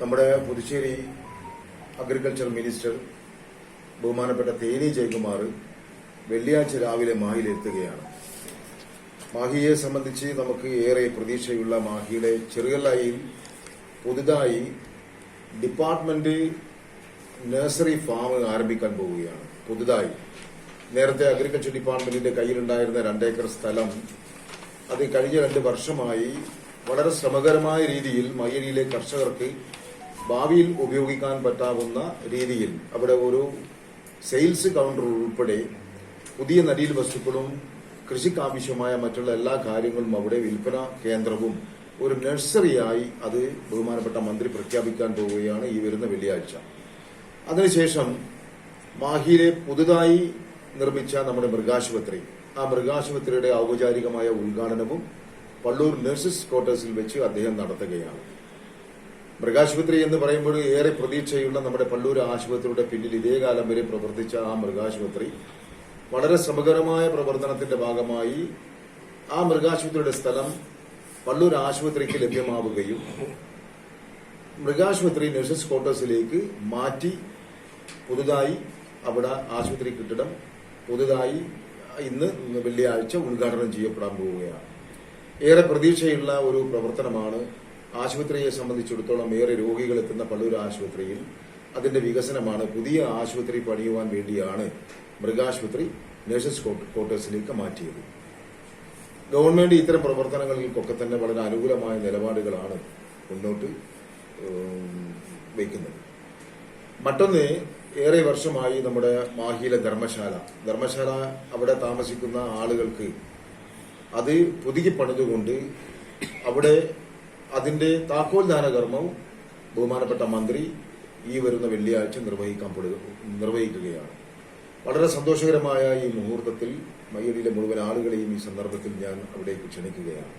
നമ്മുടെ Puducherry agriculture minister ബഹുമാനപ്പെട്ട തേനി ജയകുമാർ വെള്ളിയാഴ്ച രാവിലെ മാഹിയിലെത്തുകയാണ് മാഹിയെ സംബന്ധിച്ച് നമുക്ക് ഏറെ പ്രതീക്ഷയുള്ള മാഹിയുടെ ചെറുകല്ലായിൽ പുതുതായി ഡിപ്പാർട്ട്മെന്റ് നഴ്സറി ഫാം ആരംഭിക്കാൻ പോവുകയാണ്. പുതുതായി. നേരത്തെ അഗ്രികൾച്ചർ ഡിപ്പാർട്ട്മെന്റിന്റെ കയ്യിലുണ്ടായിരുന്ന രണ്ടേക്കർ സ്ഥലം അത് കഴിഞ്ഞ രണ്ട് വർഷമായി വളരെ ശ്രമകരമായ രീതിയിൽ മയ്യരിയിലെ കർഷകർക്ക് ഭാവിയിൽ ഉപയോഗിക്കാൻ പറ്റാവുന്ന രീതിയിൽ അവിടെ ഒരു സെയിൽസ് കൗണ്ടർ ഉൾപ്പെടെ പുതിയ നടീൽ വസ്തുക്കളും കൃഷിക്കാവശ്യമായ മറ്റുള്ള എല്ലാ കാര്യങ്ങളും അവിടെ വിൽപ്പന കേന്ദ്രവും ഒരു നഴ്സറിയായി അത് ബഹുമാനപ്പെട്ട മന്ത്രി പ്രഖ്യാപിക്കാൻ പോവുകയാണ് ഈ വരുന്ന വെള്ളിയാഴ്ച. അതിനുശേഷം മാഹിയിലെ പുതുതായി നിർമ്മിച്ച നമ്മുടെ മൃഗാശുപത്രി. ആ മൃഗാശുപത്രിയുടെ ഔപചാരികമായ ഉദ്ഘാടനവും പള്ളൂർ നഴ്സസ് ക്വാർട്ടേഴ്സിൽ വെച്ച് അദ്ദേഹം നടത്തുകയാണ്. മൃഗാശുപത്രി എന്ന് പറയുമ്പോൾ ഏറെ പ്രതീക്ഷയുള്ള നമ്മുടെ പള്ളൂർ ആശുപത്രിയുടെ പിന്നിൽ ഇതേ കാലം വരെ പ്രവർത്തിച്ച ആ മൃഗാശുപത്രി വളരെ ശ്രമകരമായ പ്രവർത്തനത്തിന്റെ ഭാഗമായി ആ മൃഗാശുപത്രിയുടെ സ്ഥലം പള്ളൂർ ആശുപത്രിക്ക് ലഭ്യമാവുകയും മൃഗാശുപത്രി നഴ്സസ് ക്വാർട്ടേഴ്സിലേക്ക് മാറ്റി പുതുതായി അവിടെ ആശുപത്രി കെട്ടിടം പുതുതായി ഇന്ന് വെള്ളിയാഴ്ച ഉദ്ഘാടനം ചെയ്യപ്പെടാൻ പോവുകയാണ്. ഏറെ പ്രതീക്ഷയുള്ള ഒരു പ്രവർത്തനമാണ് ആശുപത്രിയെ സംബന്ധിച്ചിടത്തോളം ഏറെ രോഗികൾ എത്തുന്ന പള്ളൂർ ആശുപത്രിയിൽ അതിന്റെ വികസനമാണ് പുതിയ ആശുപത്രി പണിയുവാൻ വേണ്ടിയാണ് മൃഗാശുപത്രി നഴ്സസ് ക്വാർട്ടേഴ്സിലേക്ക് മാറ്റിയത്. ഗവൺമെന്റ് ഇത്തരം പ്രവർത്തനങ്ങൾക്കൊക്കെ തന്നെ വളരെ അനുകൂലമായ നിലപാടുകളാണ് മുന്നോട്ട് വയ്ക്കുന്നത്. മറ്റൊന്ന് ഏറെ വർഷമായി നമ്മുടെ മാഹിയിലെ ധർമ്മശാല. ധർമ്മശാല അവിടെ താമസിക്കുന്ന ആളുകൾക്ക് അത് പുതുക്കി പണിതുകൊണ്ട് അവിടെ അതിന്റെ താക്കോൽ ദാന കർമ്മം ബഹുമാനപ്പെട്ട മന്ത്രി ഈ വരുന്ന വെള്ളിയാഴ്ച നിർവഹിക്കാൻ നിർവഹിക്കുകയാണ്. വളരെ സന്തോഷകരമായ ഈ മുഹൂർത്തത്തിൽ മയ്യടിയിലെ മുഴുവൻ ആളുകളെയും ഈ സന്ദർഭത്തിൽ ഞാൻ അവിടേക്ക് ക്ഷണിക്കുകയാണ്.